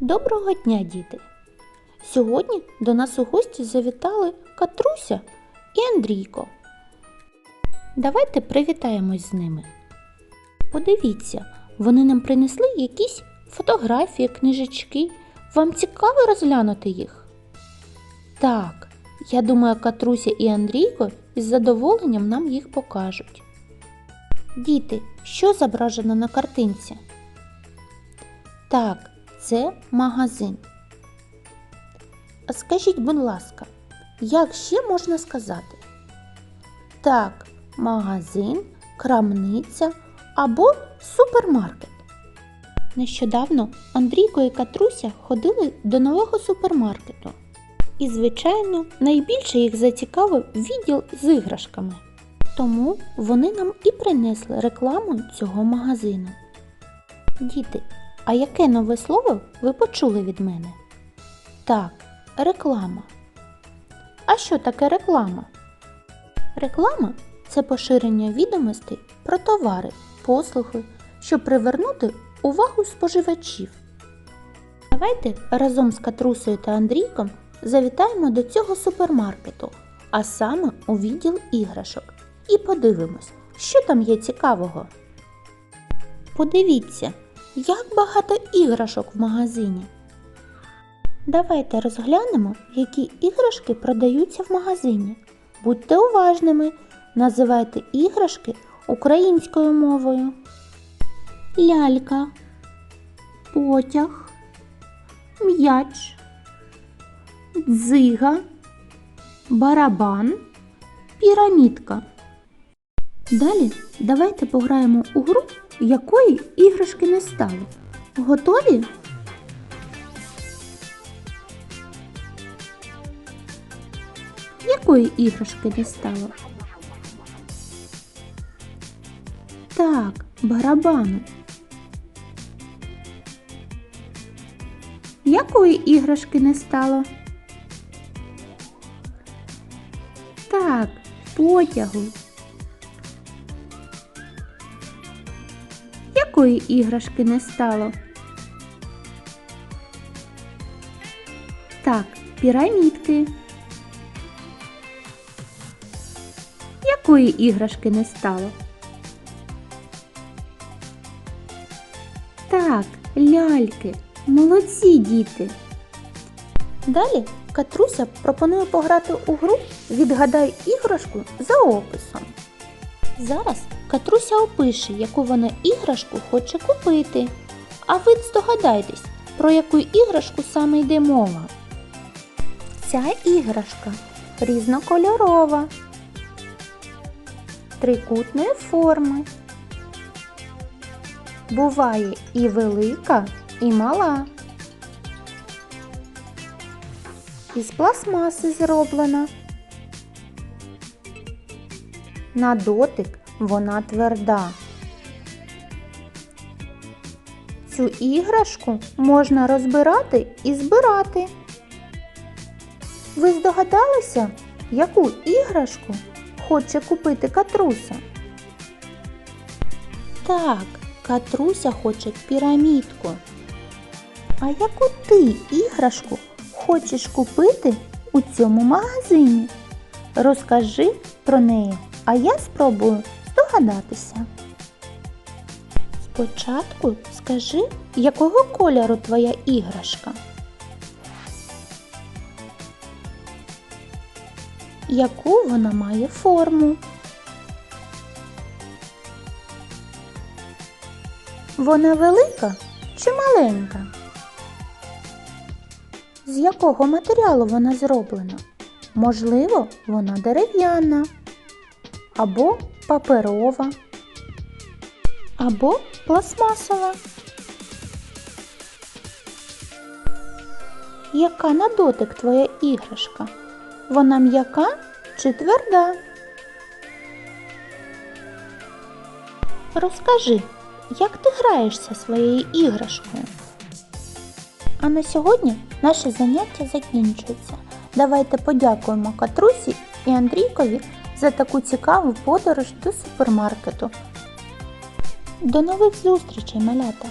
Доброго дня, діти! Сьогодні до нас у гості завітали Катруся і Андрійко. Давайте привітаємось з ними. Подивіться, вони нам принесли якісь фотографії, книжечки. Вам цікаво розглянути їх? Так, я думаю, Катруся і Андрійко із задоволенням нам їх покажуть. Діти, що зображено на картинці? Так, це магазин. А Скажіть, будь ласка, як ще можна сказати? Так, магазин, крамниця або супермаркет. Нещодавно Андрійко і Катруся ходили до нового супермаркету. І, звичайно, найбільше їх зацікавив відділ з іграшками. Тому вони нам і принесли рекламу цього магазину. Діти, а яке нове слово ви почули від мене? Так, реклама. А що таке реклама? Реклама це поширення відомостей про товари, послуги, щоб привернути увагу споживачів. Давайте разом з Катрусею та Андрійком завітаємо до цього супермаркету, а саме у відділ іграшок, і подивимось, що там є цікавого. Подивіться, як багато іграшок в магазині. Давайте розглянемо, які іграшки продаються в магазині. Будьте уважними, називайте іграшки українською мовою. Лялька, потяг, м'яч, дзига, барабан, пірамідка. Далі давайте пограємо у гру, якої іграшки не стало. Готові? Якої іграшки не стало? Так, барабану. Якої іграшки не стало? Так, потягу. Якої іграшки не стало? Так, пірамідки. Якої іграшки не стало? Так, ляльки. Молодці діти. Далі Катруся пропонує пограти у гру Відгадай іграшку за описом. Зараз Катруся опише, яку вона іграшку хоче купити. А ви здогадайтесь, про яку іграшку саме йде мова. Ця іграшка різнокольорова, трикутної форми. Буває і велика, і мала. Із пластмаси зроблена. На дотик вона тверда. Цю іграшку можна розбирати і збирати. Ви здогадалися, яку іграшку хоче купити Катруся? Так, Катруся хоче пірамідку. А яку ти іграшку хочеш купити у цьому магазині? Розкажи про неї, а я спробую здогадатися. Спочатку скажи, якого кольору твоя іграшка? Яку вона має форму? Вона велика чи маленька? З якого матеріалу вона зроблена? Можливо, вона дерев'яна, або паперова, або пластмасова. Яка на дотик твоя іграшка? Вона м'яка чи тверда? Розкажи, як ти граєшся своєю іграшкою? А на сьогодні наше заняття закінчується. Давайте подякуємо Катрусі і Андрійкові за таку цікаву подорож до супермаркету. До нових зустрічей, малята!